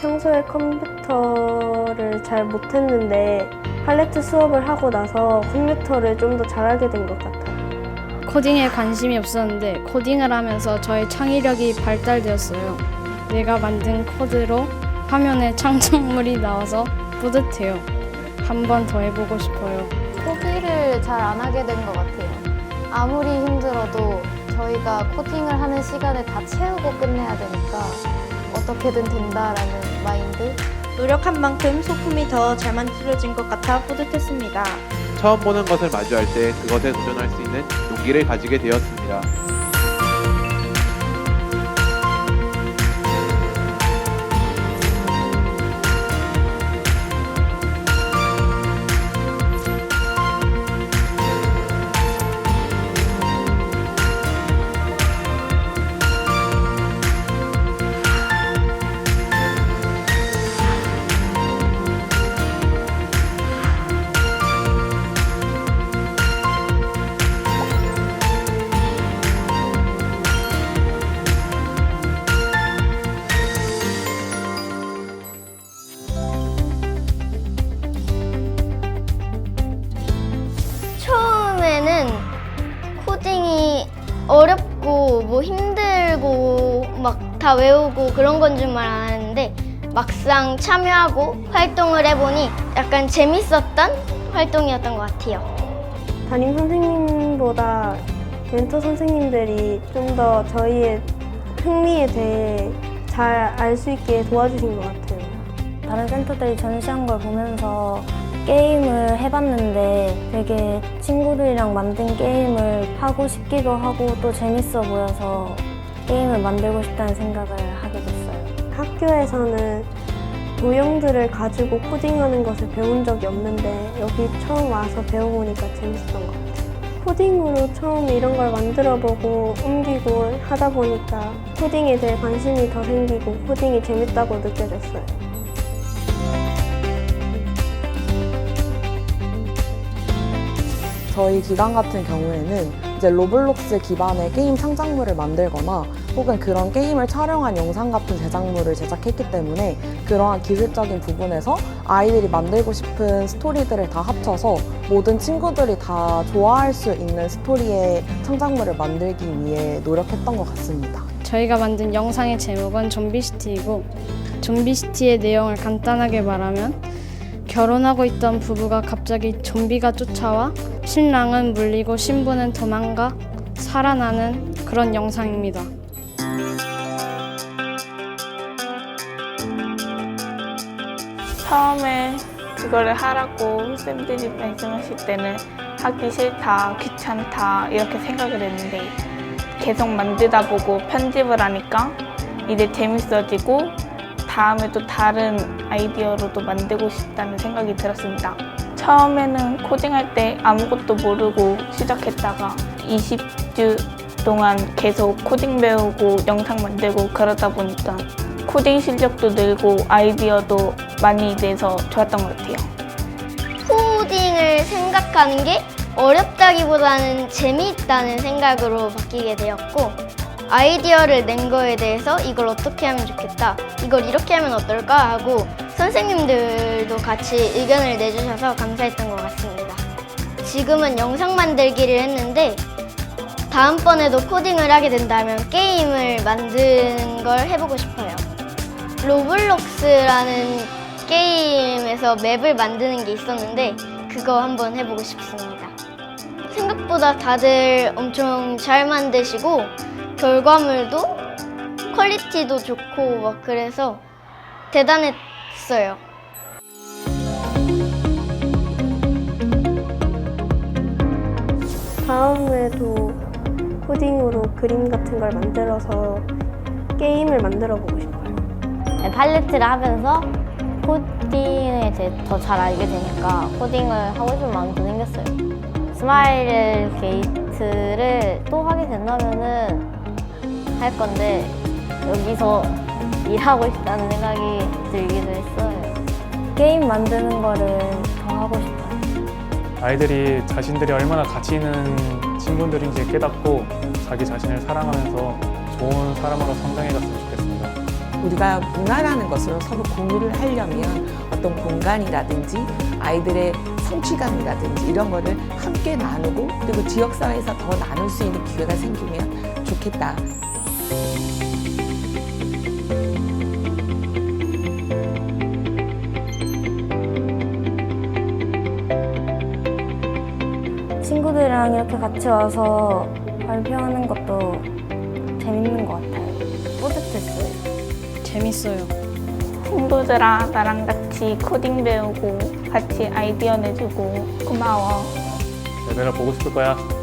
평소에 컴퓨터를 잘 못했는데 팔레트 수업을 하고 나서 컴퓨터를 좀 더 잘하게 된 것 같아요. 코딩에 관심이 없었는데 코딩을 하면서 저의 창의력이 발달되었어요. 내가 만든 코드로 화면에 창작물이 나와서 뿌듯해요. 한 번 더 해보고 싶어요. 포기를 잘 안 하게 된 것 같아요. 아무리 힘들어도 저희가 코딩을 하는 시간을 다 채우고 끝내야 되니까 어떻게든 된다라는 마인드? 노력한 만큼 소품이 더 잘 만들어진 것 같아 뿌듯했습니다. 처음 보는 것을 마주할 때 그것에 도전할 수 있는 용기를 가지게 되었습니다. 다 외우고 그런 건 줄만 알았는데 막상 참여하고 활동을 해보니 약간 재밌었던 활동이었던 것 같아요. 담임 선생님보다 멘토 선생님들이 좀 더 저희의 흥미에 대해 잘 알 수 있게 도와주신 것 같아요. 다른 센터들이 전시한 걸 보면서 게임을 해봤는데 되게 친구들이랑 만든 게임을 하고 싶기도 하고 또 재밌어 보여서 게임을 만들고 싶다는 생각을 하게 됐어요. 학교에서는 도형들을 가지고 코딩하는 것을 배운 적이 없는데 여기 처음 와서 배워보니까 재밌었던 것 같아요. 코딩으로 처음 이런 걸 만들어보고 옮기고 하다 보니까 코딩에 대해 관심이 더 생기고 코딩이 재밌다고 느껴졌어요. 저희 기관 같은 경우에는 이제 로블록스 기반의 게임 창작물을 만들거나 혹은 그런 게임을 촬영한 영상 같은 제작물을 제작했기 때문에 그러한 기술적인 부분에서 아이들이 만들고 싶은 스토리들을 다 합쳐서 모든 친구들이 다 좋아할 수 있는 스토리의 창작물을 만들기 위해 노력했던 것 같습니다. 저희가 만든 영상의 제목은 좀비시티이고 좀비시티의 내용을 간단하게 말하면 결혼하고 있던 부부가 갑자기 좀비가 쫓아와 신랑은 물리고 신부는 도망가 살아나는 그런 영상입니다. 처음에 그거를 하라고 쌤들이 말씀하실 때는 하기 싫다, 귀찮다 이렇게 생각을 했는데 계속 만들다 보고 편집을 하니까 이제 재밌어지고 다음에 또 다른 아이디어로도 만들고 싶다는 생각이 들었습니다. 처음에는 코딩할 때 아무것도 모르고 시작했다가 20주 동안 계속 코딩 배우고 영상 만들고 그러다 보니까 코딩 실력도 늘고 아이디어도 많이 내서 좋았던 것 같아요. 코딩을 생각하는 게 어렵다기보다는 재미있다는 생각으로 바뀌게 되었고 아이디어를 낸 거에 대해서 이걸 어떻게 하면 좋겠다 이걸 이렇게 하면 어떨까 하고 선생님들도 같이 의견을 내주셔서 감사했던 것 같습니다 지금은 영상 만들기를 했는데 다음번에도 코딩을 하게 된다면 게임을 만드는 걸 해보고 싶어요 로블록스라는 게임에서 맵을 만드는 게 있었는데 그거 한번 해보고 싶습니다. 생각보다 다들 엄청 잘 만드시고 결과물도 퀄리티도 좋고 막 그래서 대단했어요. 다음에도 코딩으로 그림 같은 걸 만들어서 게임을 만들어 보고 싶어요. 네, 팔레트를 하면서 코딩에 대해 더 잘 알게 되니까 코딩을 하고 싶은 마음도 생겼어요. 스마일 게이트를 또 하게 된다면은 할 건데 여기서 일하고 싶다는 생각이 들기도 했어요. 게임 만드는 거를 더 하고 싶어요. 아이들이 자신들이 얼마나 가치 있는 친구들인지 깨닫고 자기 자신을 사랑하면서 좋은 사람으로 성장해 갔으면 좋겠습니다. 우리가 문화라는 것을 서로 공유를 하려면 어떤 공간이라든지 아이들의 성취감이라든지 이런 거를 함께 나누고 그리고 지역사회에서 더 나눌 수 있는 기회가 생기면 좋겠다. 친구들이랑 이렇게 같이 와서 발표하는 것도 재밌는 것 같아요. 뿌듯했어요. 재밌어요. 친구들아 나랑 같이 코딩 배우고 같이 아이디어 내주고 고마워. 내가 보고 싶을 거야.